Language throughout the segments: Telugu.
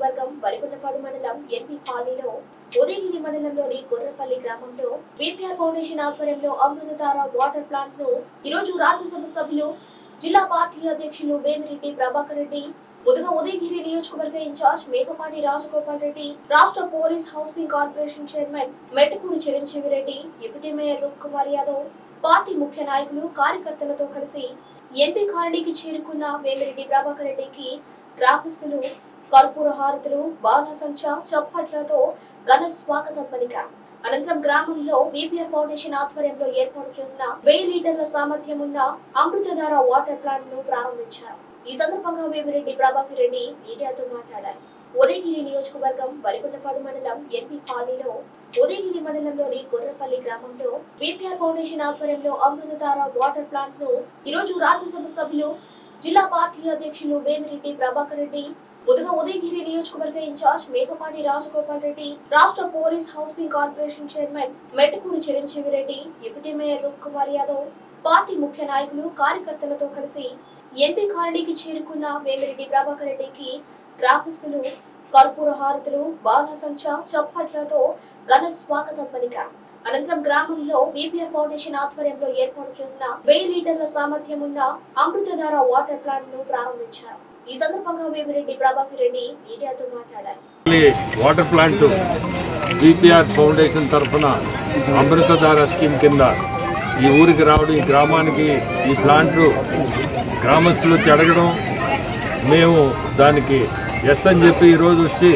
నియోజకవర్గం వరికొండపాడు మండలం ఎన్పి కాలనీలో ఉదయగిరి మండలంలోని గొర్రపల్లి గ్రామంలో బీపీఆర్ ఫౌండేషన్ ఆధ్వర్యంలో అమృతధార వాటర్ ప్లాంట్ను ఈరోజు రాజ్యసభ సభ్యులు జిల్లా పార్టీ అధ్యక్షులు వేమిరెడ్డి ప్రభాకర్ రెడ్డి ఉదగా ఉదయగిరి నియోజకవర్గ ఇన్ఛార్జ్ మేకపాటి రాజగోపాల్ రెడ్డి రాష్ట్ర police housing corporation chairman Mettakuri Chiranjeevi Reddy deputy mayor Roop Kumar Yadav party ముఖ్య నాయకులు కార్యకర్తలతో కలిసి ఎంపీ కాలనీకి చేరుకున్న వేమిరెడ్డి ప్రభాకర్ రెడ్డికి గ్రామస్తులు కర్పూర హారతులు బాణసంచ చప్పట్లతో ఘన స్వాగతం పలికారు. అనంతరం గ్రామంలో బీపీఆర్ ఫౌండేషన్ ఆధ్వర్యంలో ఏర్పాటు చేసిన వెయ్యి లీటర్ల సామర్థ్యం ఉన్న అమృతధార వాటర్ ప్లాంట్ను ప్రారంభించారు. ఈ సందర్భంగా వేమిరెడ్డి ప్రభాకర్ రెడ్డి మీడియాతో మాట్లాడారు. ఉదయగిరి నియోజకవర్గం వరికొండపాడు మండలం ఎన్పి కాలనీలో ఉదయగిరి మండలంలోని గొర్రపల్లి గ్రామంలో బీపీఆర్ ఫౌండేషన్ ఆధ్వర్యంలో అమృతధార వాటర్ ప్లాంట్ను ఈరోజు రాజ్యసభ సభ్యులు జిల్లా పార్టీ అధ్యక్షులు వేమిరెడ్డి ప్రభాకర్ రెడ్డి ఉదగా ఉదయగిరి నియోజకవర్గ ఇన్ఛార్జ్ మేకపాటి రాజగోపాల్ రెడ్డి రాష్ట్ర police housing corporation chairman Mettakuri Chiranjeevi Reddy deputy mayor Roop Kumar Yadav party ముఖ్య నాయకులు కార్యకర్తలతో కలిసి ఎంపీ కాలనీకి చేరుకున్న వేమిరెడ్డి ప్రభాకర్ రెడ్డికి గ్రామస్తులు కర్పూర హారతులు బాణసంచ చప్పట్లతో ఘన స్వాగతం పలికారు. అనంతరం గ్రామంలో బీపీఆర్ ఫౌండేషన్ ఆధ్వర్యంలో ఏర్పాటు చేసిన వెయ్యి లీటర్ల సామర్థ్యం ఉన్న అమృతధార వాటర్ ప్లాంట్ను ప్రారంభించారు. ఈ సందర్భంగా వేమిరెడ్డి ప్రభాకర్ రెడ్డి మీడియాతో మాట్లాడారు. వాటర్ ప్లాంట్ బీపీఆర్ ఫౌండేషన్ తరఫున అమృతధార స్కీమ్ కింద ఈ ఊరికి రావడం ఈ గ్రామానికి ఈ ప్లాంట్ గ్రామస్తులు వచ్చి అడగడం మేము దానికి ఎస్ అని చెప్పి ఈరోజు వచ్చి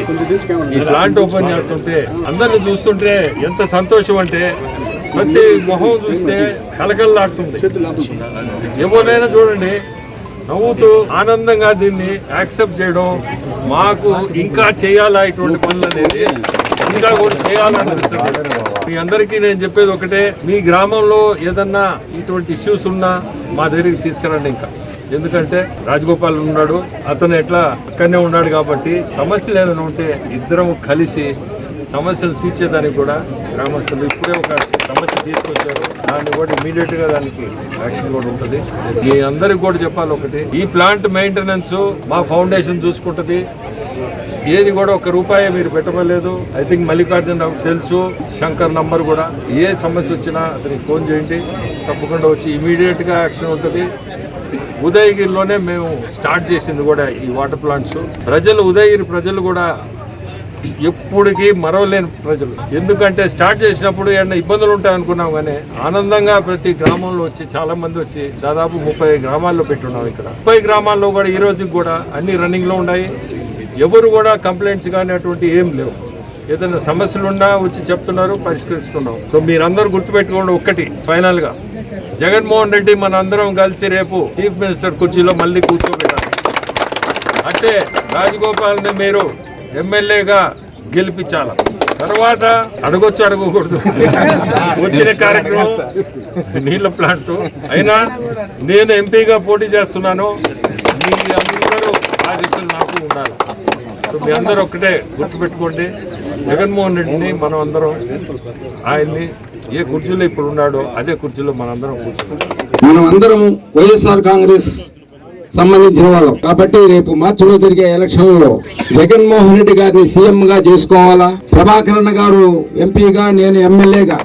ఈ ప్లాంట్ ఓపెన్ చేస్తుంటే అందరిని చూస్తుంటే ఎంత సంతోషం అంటే ప్రతి మొహం చూస్తే కలకల్లాడుతుంది ఎవరినైనా చూడండి నవ్వుతూ ఆనందంగా దీన్ని యాక్సెప్ట్ చేయడం మాకు ఇంకా చేయాలా ఇటువంటి పనులు అనేది ఇంకా కూడా చేయాలనిపిస్తుంది మీ అందరికీ నేను చెప్పేది ఒకటే మీ గ్రామంలో ఏదన్నా ఇటువంటి ఇష్యూస్ ఉన్నా మా దగ్గరికి తీసుకురండి ఇంకా. ఎందుకంటే రాజగోపాల్ ఉన్నాడు అతను ఎట్లా అక్కడనే ఉన్నాడు కాబట్టి సమస్యలు ఏదైనా ఉంటే ఇద్దరం కలిసి సమస్యలు తీర్చేదానికి కూడా గ్రామస్తులు ఇప్పుడే ఒక సమస్య తీసుకొచ్చారు. దాన్ని కూడా ఇమీడియట్గా దానికి యాక్షన్ కూడా ఉంటుంది. మీ అందరికి కూడా చెప్పాలి ఒకటి. ఈ ప్లాంట్ మెయింటెనెన్స్ మా ఫౌండేషన్ చూసుకుంటుంది. ఏది కూడా ఒక రూపాయి మీరు పెట్టవలేదు ఐ థింక్ మల్లికార్జున రావు తెలుసు. శంకర్ నంబర్ కూడా. ఏ సమస్య వచ్చినా అతనికి ఫోన్ చేయండి. తప్పకుండా వచ్చి ఇమీడియట్గా యాక్షన్ ఉంటుంది. ఉదయగిరిలోనే మేము స్టార్ట్ చేసింది కూడా ఈ వాటర్ ప్లాంట్స్ ప్రజలు ఉదయగిరి ప్రజలు కూడా ఎప్పటికీ మరవలేని ప్రజలు. ఎందుకంటే స్టార్ట్ చేసినప్పుడు ఏమైనా ఇబ్బందులు ఉంటాయి అనుకున్నాం కానీ ఆనందంగా ప్రతి గ్రామంలో వచ్చి చాలా మంది వచ్చి దాదాపు ముప్పై గ్రామాల్లో పెట్టున్నాం ఇక్కడ. ముప్పై గ్రామాల్లో కూడా ఈ రోజుకి కూడా అన్ని రన్నింగ్లో ఉన్నాయి. ఎవరు కూడా కంప్లైంట్స్ కానీ అటువంటి ఏం లేవు. ఏదైనా సమస్యలు ఉన్నా వచ్చి చెప్తున్నారు పరిష్కరిస్తున్నాం సో మీరందరూ గుర్తుపెట్టుకోండి ఒక్కటి ఫైనల్గా. జగన్మోహన్ రెడ్డి మన అందరం కలిసి రేపు చీఫ్ మినిస్టర్ కుర్చీలో మళ్ళీ కూర్చోబెట్టాలి. అంటే రాజగోపాల్ని మీరు ఎమ్మెల్యేగా గెలిపించాల. తర్వాత అడగొచ్చు అడగకూడదు. వచ్చిన కార్యక్రమం నీళ్ళ ప్లాంట్. అయినా నేను ఎంపీగా పోటీ చేస్తున్నాను. మీ అందరూ ఆదిత్యులు నాకు ఉండాలి. మీ అందరూ ఒక్కటే గుర్తుపెట్టుకోండి. జగన్మోహన్ రెడ్డిని మనం అందరం ఆయన్ని ఏ కుర్చీలో ఇప్పుడు ఉన్నాడో అదే కుర్చీలో మనందరం కూర్చుంటాం. మనం అందరం వైఎస్ఆర్ కాంగ్రెస్ సంబంధించిన వాళ్ళం. కాబట్టి రేపు మార్చిలో జరిగే ఎలక్షన్లలో జగన్మోహన్ రెడ్డి గారిని సీఎం గా చేసుకోవాలా? ప్రభాకరణ గారు ఎంపీగా నేను ఎమ్మెల్యేగా.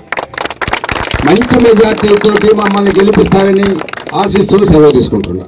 మంచి మెజార్టీతో మమ్మల్ని గెలిపిస్తారని ఆశిస్తూ సెలవు తీసుకుంటున్నా.